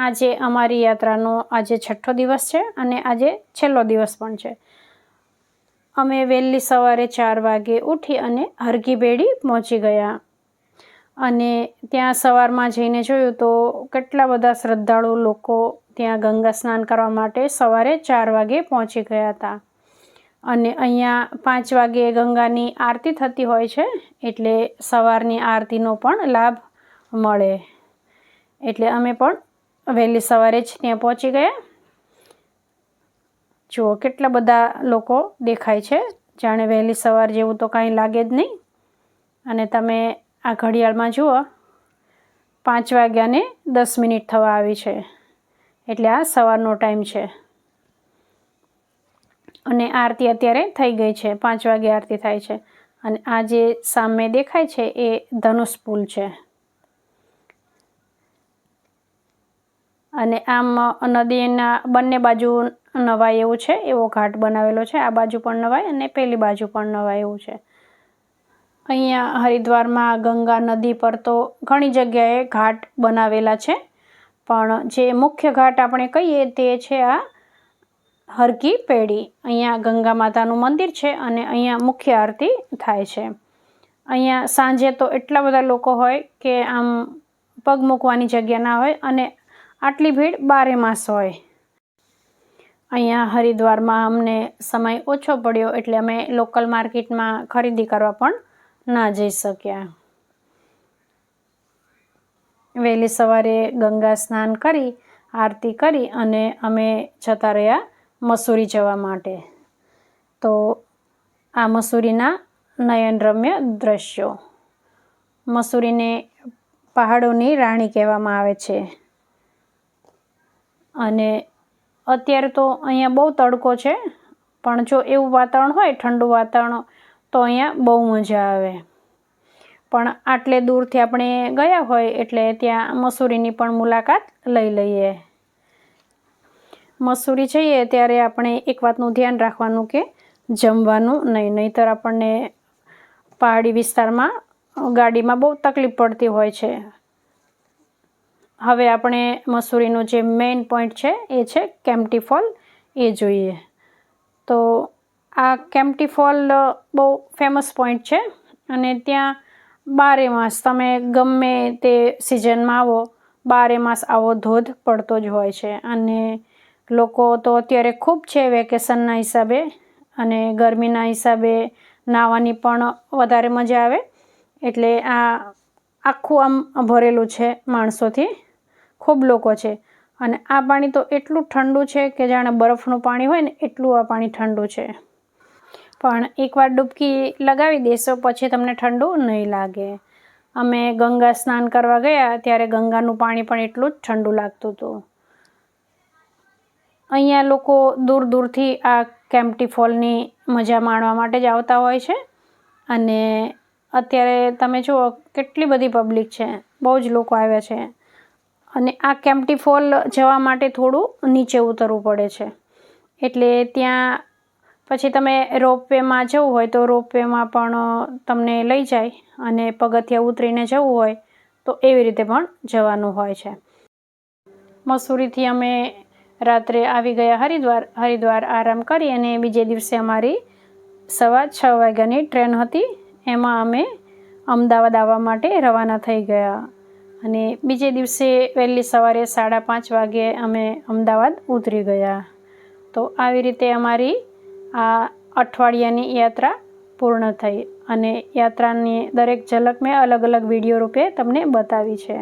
આજે અમારી યાત્રાનો આજે છઠ્ઠો દિવસ છે અને આજે છેલ્લો દિવસ પણ છે. અમે વહેલી સવારે ચાર વાગે ઉઠી અને હરકી બેડી પહોંચી ગયા. અને ત્યાં સવારમાં જઈને જોયું તો કેટલા બધા શ્રદ્ધાળુ લોકો ત્યાં ગંગા સ્નાન કરવા માટે સવારે ચાર વાગે પહોંચી ગયા હતા. અને અહીંયા પાંચ વાગે ગંગાની આરતી થતી હોય છે, એટલે સવારની આરતીનો પણ લાભ મળે. એટલે અમે પણ વહેલી સવારે જ ત્યાં પહોંચી ગયા. જુઓ કેટલા બધા લોકો દેખાય છે. જાણે વહેલી સવાર જેવું તો કાંઈ લાગે જ નહીં. અને તમે આ ઘડિયાળમાં જુઓ, પાંચ વાગ્યાને દસ મિનિટ થવા આવી છે. એટલે આ સવારનો ટાઈમ છે. અને આરતી અત્યારે થઈ ગઈ છે. પાંચ વાગે આરતી થાય છે. અને આ જે સામે દેખાય છે એ ધનુષ પુલ છે. અને આમ નદીના બંને બાજુ નવાય એવું છે, એવો ઘાટ બનાવેલો છે. આ બાજુ પણ નવાય અને પેલી બાજુ પણ નવાય એવું છે. અહીંયા હરિદ્વારમાં ગંગા નદી પર તો ઘણી જગ્યાએ ઘાટ બનાવેલા છે. પણ જે મુખ્ય ઘાટ આપણે કહીએ તે છે આ હરકી પેઢી. અહીંયા ગંગા માતાનું મંદિર છે અને અહીંયા મુખ્ય આરતી થાય છે. અહીંયા સાંજે તો એટલા બધા લોકો હોય કે આમ પગ મૂકવાની જગ્યા ના હોય અને આટલી ભીડ બારે માસ હોય. અહીંયા હરિદ્વારમાં અમને સમય ઓછો પડ્યો એટલે અમે લોકલ માર્કેટમાં ખરીદી કરવા પણ ના જઈ શક્યા. વહેલી સવારે ગંગા સ્નાન કરી, આરતી કરી અને અમે જતા રહ્યા મસૂરી જવા માટે. તો આ મસૂરીના નયનરમ્ય દ્રશ્યો. મસૂરીને પહાડોની રાણી કહેવામાં આવે છે. અને અત્યારે તો અહીંયા બહુ તડકો છે, પણ જો એવું વાતાવરણ હોય, ઠંડુ વાતાવરણ, તો અહીંયા બહુ મજા આવે. પણ આટલે દૂરથી આપણે ગયા હોય, એટલે ત્યાં મસૂરીની પણ મુલાકાત લઈ લઈએ. મસૂરી જઈએ, ત્યારે આપણે એક વાતનું ધ્યાન રાખવાનું કે જમવાનું નહીં, નહીંતર આપણને પહાડી વિસ્તારમાં ગાડીમાં બહુ તકલીફ પડતી હોય છે. હવે આપણે મસૂરીનો જે મેઇન પોઈન્ટ છે, એ છે કેમ્પટી ફોલ એ જોઈએ. તો આ કેમ્પટી ફોલ બહુ ફેમસ પોઈન્ટ છે. અને ત્યાં બારે માસ તમે ગમે તે સિઝનમાં આવો, બારે માસ આવો ધોધ પડતો જ હોય છે. અને લોકો તો અત્યારે ખૂબ છે વેકેશનના હિસાબે અને ગરમીના હિસાબે નાહવાની પણ વધારે મજા આવે. એટલે આ આખું આમ ભરેલું છે માણસોથી. ખૂબ લોકો છે. અને આ પાણી તો એટલું ઠંડુ છે કે જાણે બરફનું પાણી હોય ને એટલું આ પાણી ઠંડુ છે. પણ એકવાર ડૂબકી લગાવી દેશો પછી તમને ઠંડુ નહીં લાગે. અમે ગંગા સ્નાન કરવા ગયા ત્યારે ગંગાનું પાણી પણ એટલું જ ઠંડુ લાગતું હતું. અહીંયા લોકો દૂર દૂરથી આ કેમ્પટી ફોલની મજા માણવા માટે જ આવતા હોય છે. અને અત્યારે તમે જુઓ કેટલી બધી પબ્લિક છે. બહુ જ લોકો આવ્યા છે. અને આ કેમ્પટી ફોલ જવા માટે થોડું નીચે ઉતરવું પડે છે. એટલે ત્યાં પછી તમે રોપવેમાં જવું હોય તો રોપવેમાં પણ તમને લઈ જાય અને પગથિયા ઉતરીને જવું હોય તો એવી રીતે પણ જવાનું હોય છે. મસૂરીથી અમે રાત્રે આવી ગયા હરિદ્વાર હરિદ્વાર આરામ કરી અને બીજે દિવસે અમારી સવા છ વાગ્યાની ટ્રેન હતી. એમાં અમે અમદાવાદ આવવા માટે રવાના થઈ ગયા. અને બીજે દિવસે વહેલી સવારે સાડા પાંચ વાગે અમે અમદાવાદ ઉતરી ગયા. તો આવી રીતે અમારી આ અઠવાડિયાની યાત્રા પૂર્ણ થઈ અને યાત્રાની દરેક ઝલક મેં અલગ અલગ વીડિયો રૂપે તમને બતાવી છે.